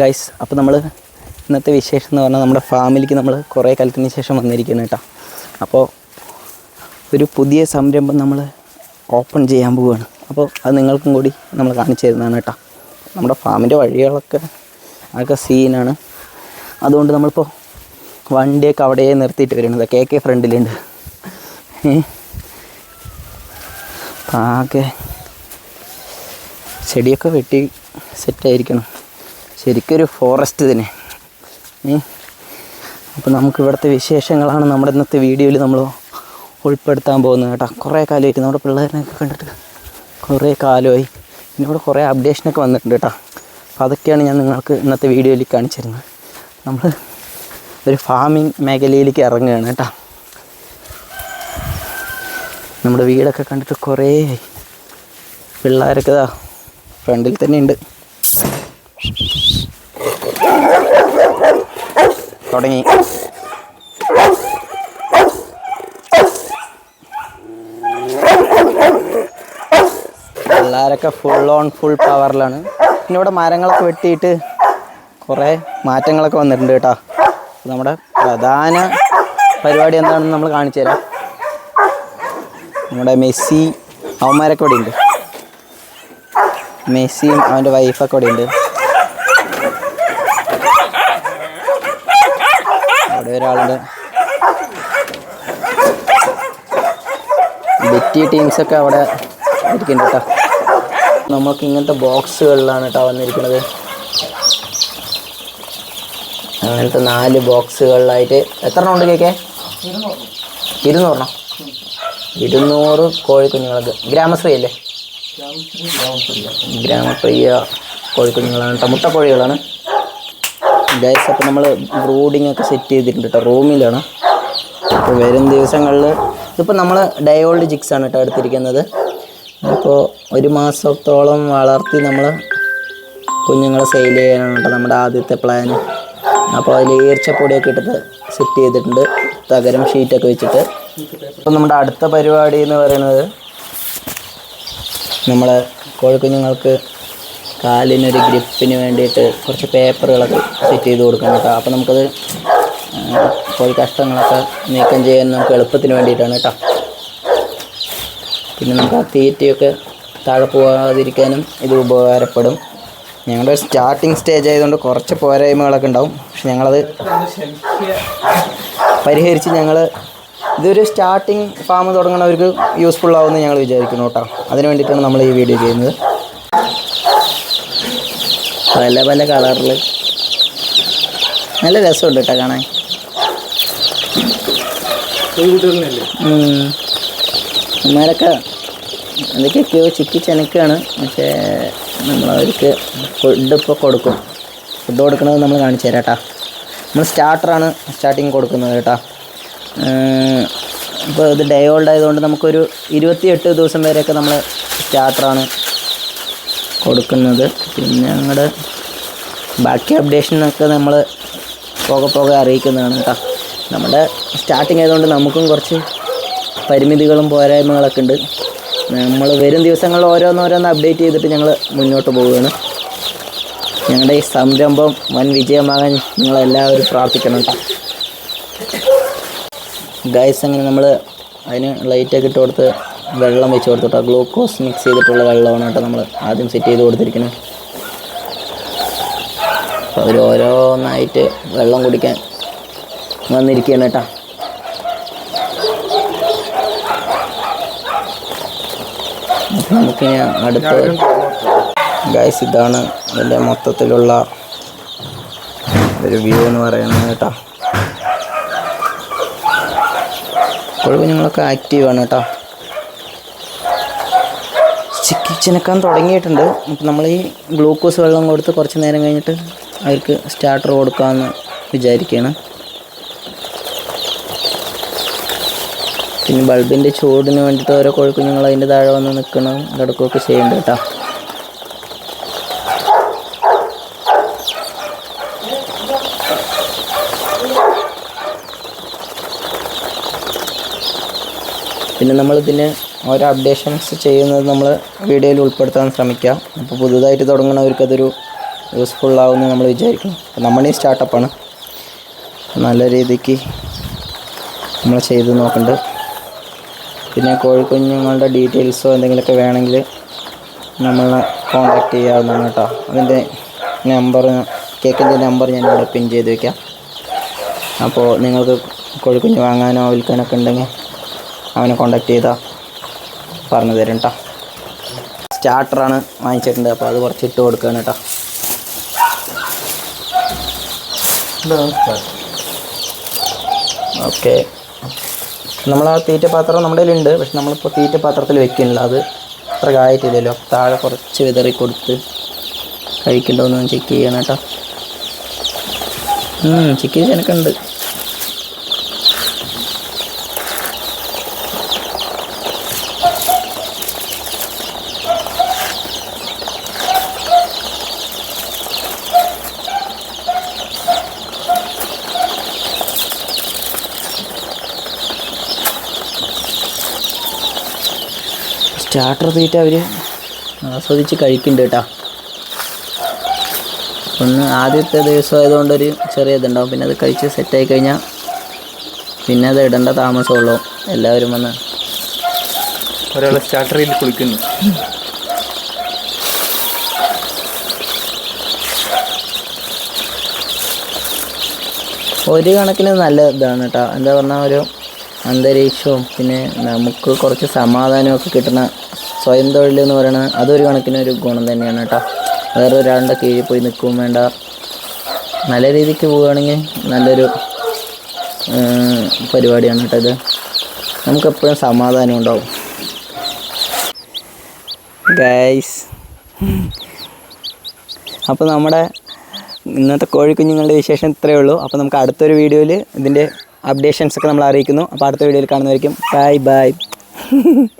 Guys അപ്പോൾ നമ്മൾ ഇന്നത്തെ വിശേഷം എന്ന് പറഞ്ഞാൽ നമ്മുടെ ഫാമിലിക്ക് നമ്മൾ കുറേ കാലത്തിന് ശേഷം വന്നിരിക്കുന്നു കേട്ടോ. അപ്പോൾ ഒരു പുതിയ സംരംഭം നമ്മൾ ഓപ്പൺ ചെയ്യാൻ പോവുകയാണ് അപ്പോൾ അത് നിങ്ങൾക്കും കൂടി നമ്മൾ കാണിച്ചു തരുന്നതാണ് കേട്ടോ. നമ്മുടെ ഫാമിന്റെ വഴികളൊക്കെ അതൊക്കെ സീനാണ് അതുകൊണ്ട് നമ്മളിപ്പോൾ വണ്ടിയൊക്കെ അവിടെ നിർത്തിയിട്ട് വരുന്നത് കെ കെ ഫ്രണ്ടിലുണ്ട്. ആകെ ചെടിയൊക്കെ വെട്ടി സെറ്റായിരിക്കണം ശരിക്കൊരു ഫോറസ്റ്റ് തന്നെ അപ്പോൾ നമുക്ക് ഇവിടുത്തെ വിശേഷങ്ങളാണ് നമ്മുടെ ഇന്നത്തെ വീഡിയോയിൽ നമ്മൾ ഉൾപ്പെടുത്താൻ പോകുന്നത് കേട്ടോ. കുറേ കാലമായിട്ട് നമ്മുടെ പിള്ളേരെയൊക്കെ കണ്ടിട്ട് കുറേ കാലമായി. പിന്നെ ഇവിടെ കുറേ അപ്ഡേഷനൊക്കെ വന്നിട്ടുണ്ട് കേട്ടോ. അപ്പോൾ അതൊക്കെയാണ് ഞാൻ നിങ്ങൾക്ക് ഇന്നത്തെ വീഡിയോയിൽ കാണിച്ചു തരുന്നത് നമ്മൾ ഒരു ഫാമിംഗ് മേഖലയിലേക്ക് ഇറങ്ങുകയാണ് കേട്ടോ. നമ്മുടെ വീടൊക്കെ കണ്ടിട്ട് കുറേ പിള്ളേരൊക്കെ ഇതാ ഫ്രണ്ടിൽ തന്നെ ഉണ്ട്. തുടങ്ങി. പിള്ളേരൊക്കെ ഫുൾ ഓൺ ഫുൾ പവറിലാണ് പിന്നെ ഇവിടെ മരങ്ങളൊക്കെ വെട്ടിയിട്ട് കുറേ മാറ്റങ്ങളൊക്കെ വന്നിട്ടുണ്ട് കേട്ടോ. നമ്മുടെ പ്രധാന പരിപാടി എന്താണെന്ന് നമ്മൾ കാണിച്ചു തരാം. നമ്മുടെ മെസ്സി അവന്മാരൊക്കെ ഇവിടെ ഉണ്ട്. മെസ്സിയും അവന്റെ വൈഫൊക്കെ ഇവിടെ ഉണ്ട്. അവിടെ ഒരാളുണ്ട് ബെറ്റി ടീംസൊക്കെ അവിടെ ഇരിക്കുന്നുണ്ട് കേട്ടോ. നമുക്ക് ഇങ്ങനത്തെ ബോക്സുകളിലാണ് കേട്ടോ വന്നിരിക്കുന്നത്. അങ്ങനത്തെ നാല് ബോക്സുകളിലായിട്ട് എത്ര എണ്ണം ഉണ്ട് കേക്കേ ഇരുന്നൂറെണ്ണം. ഇരുന്നൂറ് കോഴിക്കുഞ്ഞുങ്ങൾക്ക്. ഗ്രാമശ്രീ. അല്ലേ ഗ്രാമപ്രിയ കോഴിക്കുഞ്ഞുങ്ങളാണ് കേട്ടോ. മുട്ടക്കോഴികളാണ്. ഗൈസ് അപ്പോൾ നമ്മൾ ബ്രൂഡിംഗ് ഒക്കെ സെറ്റ് ചെയ്തിട്ടുണ്ട് കേട്ടോ റൂമിലാണ്. അപ്പോൾ വരും ദിവസങ്ങളിൽ ഇതിപ്പോൾ നമ്മൾ ഡയോൾഡ് ജിക്സ് ആണ് കേട്ടോ എടുത്തിരിക്കുന്നത്. അപ്പോൾ ഒരു മാസത്തോളം വളർത്തി നമ്മൾ കുഞ്ഞുങ്ങളെ സെയിൽ ചെയ്യാനാണ് കേട്ടോ നമ്മുടെ ആദ്യത്തെ പ്ലാൻ അപ്പോൾ അതിൽ ഈർച്ചപ്പൊടിയൊക്കെ ഇട്ടിട്ട് സെറ്റ് ചെയ്തിട്ടുണ്ട്. തകരം ഷീറ്റൊക്കെ വെച്ചിട്ട്. അപ്പോൾ നമ്മുടെ അടുത്ത പരിപാടി എന്ന് പറയുന്നത് നമ്മളെ കോഴിക്കുഞ്ഞുങ്ങൾക്ക് കാലിനൊരു ഗ്രിപ്പിന് വേണ്ടിയിട്ട് കുറച്ച് പേപ്പറുകളൊക്കെ സെറ്റ് ചെയ്ത് കൊടുക്കണം കേട്ടോ. അപ്പോൾ നമുക്കത് കോഴി കഷ്ടങ്ങളൊക്കെ നീക്കം ചെയ്യാൻ നമുക്ക് എളുപ്പത്തിന് വേണ്ടിയിട്ടാണ് കേട്ടോ. പിന്നെ നമുക്ക് ആ തീറ്റയൊക്കെ താഴെ പോകാതിരിക്കാനും ഇത് ഉപകാരപ്പെടും. ഞങ്ങളുടെ സ്റ്റാർട്ടിങ് സ്റ്റേജ് ആയതുകൊണ്ട് കുറച്ച് പോരായ്മകളൊക്കെ ഉണ്ടാവും. പക്ഷെ ഞങ്ങളത് പരിഹരിച്ച് ഞങ്ങൾ ഇതൊരു സ്റ്റാർട്ടിങ് ഫാം തുടങ്ങുന്നവർക്ക് യൂസ്ഫുൾ ആവുമെന്ന് ഞങ്ങൾ വിചാരിക്കുന്നു കേട്ടോ. അതിന് വേണ്ടിയിട്ടാണ് നമ്മൾ ഈ വീഡിയോ ചെയ്യുന്നത്. പല പല കളറിൽ നല്ല രസമുണ്ട് കേട്ടോ കാണാൻ. ഇമാരൊക്കെ ഇവന്മാരൊക്കെ എന്തൊക്കെയൊക്കെയോ ചിക്കി ചെനക്കാണ് പക്ഷേ നമ്മളവർക്ക് ഫുഡ് ഇപ്പോൾ കൊടുക്കും. ഫുഡ് കൊടുക്കുന്നത് നമ്മൾ കാണിച്ചു തരാം കേട്ടോ. നമ്മൾ സ്റ്റാർട്ടറാണ് സ്റ്റാർട്ടിങ് കൊടുക്കുന്നത് കേട്ടോ. ഇപ്പോൾ ഇത് ഡേ ഓൾഡ് ആയതുകൊണ്ട് നമുക്കൊരു ഇരുപത്തിയെട്ട് ദിവസം വരെയൊക്കെ നമ്മൾ സ്റ്റാർട്ടറാണ് കൊടുക്കുന്നത്. പിന്നെ ഞങ്ങളുടെ ബാക്കി അപ്ഡേഷനൊക്കെ നമ്മൾ പോകെ പോകെ അറിയിക്കുന്നതാണ് കേട്ടോ നമ്മുടെ സ്റ്റാർട്ടിങ് ആയതുകൊണ്ട് നമുക്കും കുറച്ച് പരിമിതികളും പോരായ്മകളൊക്കെ ഉണ്ട്. നമ്മൾ വരും ദിവസങ്ങളിൽ ഓരോന്നോരോന്ന് അപ്ഡേറ്റ് ചെയ്തിട്ട് ഞങ്ങൾ മുന്നോട്ട് പോവുകയാണ്. ഞങ്ങളുടെ ഈ സംരംഭം വൻ വിജയമാകാൻ നിങ്ങളെല്ലാവരും പ്രാർത്ഥിക്കണം ഗൈസ് അങ്ങനെ നമ്മൾ അതിന് ലൈറ്റൊക്കെ ഇട്ട് കൊടുത്ത് വെള്ളം വെച്ച് കൊടുത്തിട്ട് ഗ്ലൂക്കോസ് മിക്സ് ചെയ്തിട്ടുള്ള വെള്ളമാണ് കേട്ടോ നമ്മൾ ആദ്യം സെറ്റ് ചെയ്ത് കൊടുത്തിരിക്കുന്നത് അപ്പോൾ അവർ ഓരോന്നായിട്ട് വെള്ളം കുടിക്കാൻ വന്നിരിക്കുകയാണ് കേട്ടോ. നമുക്കിനി അടുത്ത ഗൈസ് ഇതാണ് ഇതിന്റെ മൊത്തത്തിലുള്ള ഒരു വ്യൂ എന്ന് പറയുന്നത് കേട്ടോ. ഇപ്പോഴും ഞങ്ങളൊക്കെ ആക്റ്റീവാണ് കേട്ടോ. ചിക്കി ചിനക്കാൻ തുടങ്ങിയിട്ടുണ്ട്. അപ്പോൾ നമ്മൾ ഈ ഗ്ലൂക്കോസ് വെള്ളം കൊടുത്ത് കുറച്ച് നേരം കഴിഞ്ഞിട്ട് അവർക്ക് സ്റ്റാർട്ടർ കൊടുക്കാമെന്ന് വിചാരിക്കുകയാണ് പിന്നെ ബൾബിന്റെ ചൂടിന് വേണ്ടിയിട്ട് ഓരോ കോഴിക്കുഞ്ഞുങ്ങൾ അതിന്റെ താഴെ വന്ന് നിൽക്കണം. കിടക്കുകയൊക്കെ ചെയ്യേണ്ട കേട്ടോ. പിന്നെ നമ്മളിതിന് ഓരോ അപ്ഡേഷൻസ് ചെയ്യുന്നത് നമ്മൾ വീഡിയോയിൽ ഉൾപ്പെടുത്താൻ ശ്രമിക്കാം അപ്പോൾ പുതുതായിട്ട് തുടങ്ങുന്നവർക്കതൊരു യൂസ്ഫുൾ ആവുമെന്ന് നമ്മൾ വിചാരിക്കണം അപ്പം നമ്മുടെ ഈ സ്റ്റാർട്ടപ്പാണ് നല്ല രീതിക്ക് നമ്മൾ ചെയ്ത് നോക്കുന്നുണ്ട് പിന്നെ കോഴിക്കുഞ്ഞുങ്ങളുടെ ഡീറ്റെയിൽസോ എന്തെങ്കിലുമൊക്കെ വേണമെങ്കിൽ നമ്മളെ കോൺടാക്ട് ചെയ്യാവുന്നതാണ് കേട്ടോ. അതിന്റെ നമ്പർ കേക്കിന്റെ നമ്പർ ഞാൻ ഇവിടെ പിൻ ചെയ്ത് വയ്ക്കാം അപ്പോൾ നിങ്ങൾക്ക് കോഴിക്കുഞ്ഞ് വാങ്ങാനോ വിൽക്കാനൊക്കെ ഉണ്ടെങ്കിൽ അവനെ കോൺടാക്ട് ചെയ്താൽ പറഞ്ഞു തരും കേട്ടോ സ്റ്റാർട്ടറാണ് വാങ്ങിച്ചിട്ടുണ്ട് അപ്പോൾ അത് കുറച്ച് ഇട്ട് കൊടുക്കുകയാണ് കേട്ടോ. ഓക്കെ. നമ്മൾ ആ തീറ്റപാത്രം നമ്മുടെ കയ്യിലുണ്ട്. പക്ഷെ നമ്മളിപ്പോൾ തീറ്റപാത്രത്തിൽ വെക്കുന്നില്ല. അത് അത്ര കായിട്ടില്ലല്ലോ. താഴെ കുറച്ച് വിതറി കൊടുത്ത് കഴിക്കണ്ടോന്ന് ചെക്ക് ചെയ്യണം കേട്ടോ. ചെക്ക് ചെയ്ത് സ്റ്റാർട്ടർ തീറ്റ അവർ ആസ്വദിച്ച് കഴിക്കുന്നുണ്ട് കേട്ടോ. ഒന്ന് ആദ്യത്തെ ദിവസം ആയതുകൊണ്ടൊരു ചെറിയ ഇതുണ്ടാവും പിന്നെ അത് കഴിച്ച് സെറ്റായി കഴിഞ്ഞാൽ പിന്നെ അത് ഇടേണ്ട താമസമുള്ളൂ. എല്ലാവരും വന്ന് ഒരാളെ സ്റ്റാർട്ടറിൽ കുളിക്കുന്നു. ഒരു കണക്കിന് നല്ല ഇതാണ് കേട്ടോ. എന്താ പറഞ്ഞാൽ ഒരു അന്തരീക്ഷവും പിന്നെ നമുക്ക് കുറച്ച് സമാധാനമൊക്കെ കിട്ടുന്ന സ്വയം തൊഴിൽ എന്ന് പറയുന്നത് അതൊരു കണക്കിന് ഒരു ഗുണം തന്നെയാണ് കേട്ടോ. വേറെ ഒരാളുടെ കീഴിൽ പോയി നിൽക്കുകയും വേണ്ട. നല്ല രീതിക്ക് പോവുകയാണെങ്കിൽ നല്ലൊരു പരിപാടിയാണ് കേട്ടോ ഇത്. നമുക്കെപ്പോഴും സമാധാനം ഉണ്ടാവും. ഗൈസ് അപ്പോൾ നമ്മുടെ ഇന്നത്തെ കോഴിക്കുഞ്ഞുങ്ങളുടെ വിശേഷം ഇത്രയേ ഉള്ളൂ. അപ്പോൾ നമുക്ക് അടുത്തൊരു വീഡിയോയിൽ ഇതിന്റെ അപ്ഡേഷൻസ് ഒക്കെ നമ്മൾ അറിയിക്കുന്നു. അപ്പോൾ അടുത്ത വീഡിയോയിൽ കാണുന്നതായിരിക്കും ബൈ ബൈ